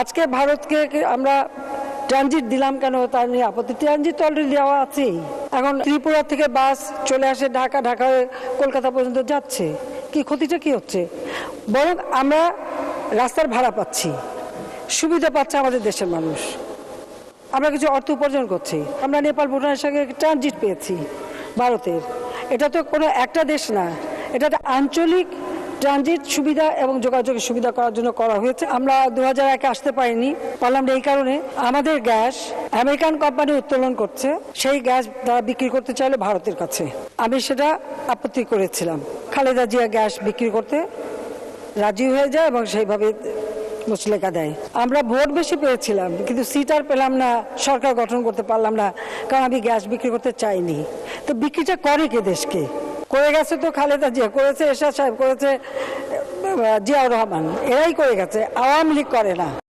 আজকে ভারতকে আমরা ট্রানজিট দিলাম কেন? তার নিয়ে আপত্তি। ট্রানজিট তো অলরেডি দেওয়া আছেই। এখন ত্রিপুরা থেকে বাস চলে আসে ঢাকা ঢাকা হয়ে কলকাতা পর্যন্ত যাচ্ছে। কি ক্ষতিটা কি হচ্ছে? বরং আমরা রাস্তার ভাড়া পাচ্ছি। সুবিধা পাচ্ছে আমাদের দেশের মানুষ। আমরা কিছু অর্থ উপার্জন করছি। আমরা নেপাল, ভুটানের সঙ্গে ট্রানজিট পেয়েছি ভারতের। এটা তো কোনো একটা দেশ না। এটা আঞ্চলিক ট্রানজিট সুবিধা এবং যোগাযোগের সুবিধা করার জন্য করা হয়েছে। আমরা দু হাজার একে আসতে পারিনি, পারলাম এই কারণে। আমাদের গ্যাস আমেরিকান কোম্পানি উত্তোলন করছে, সেই গ্যাস তারা বিক্রি করতে চাইলে ভারতের কাছে। আমি সেটা আপত্তি করেছিলাম। খালেদা জিয়া গ্যাস বিক্রি করতে রাজি হয়ে যায় এবং সেইভাবে মুচলেখা দেয়। আমরা ভোট বেশি পেয়েছিলাম, কিন্তু সিট আর পেলাম না, সরকার গঠন করতে পারলাম না, কারণ আমি গ্যাস বিক্রি করতে চাইনি। তো বিক্রিটা করে কে দেশকে? করে গেছে তো খালেদা জিয়া, করেছে এরশাদ সাহেব, করেছে জিয়াউর রহমান, এরাই করে গেছে, আওয়ামী লীগ করে না।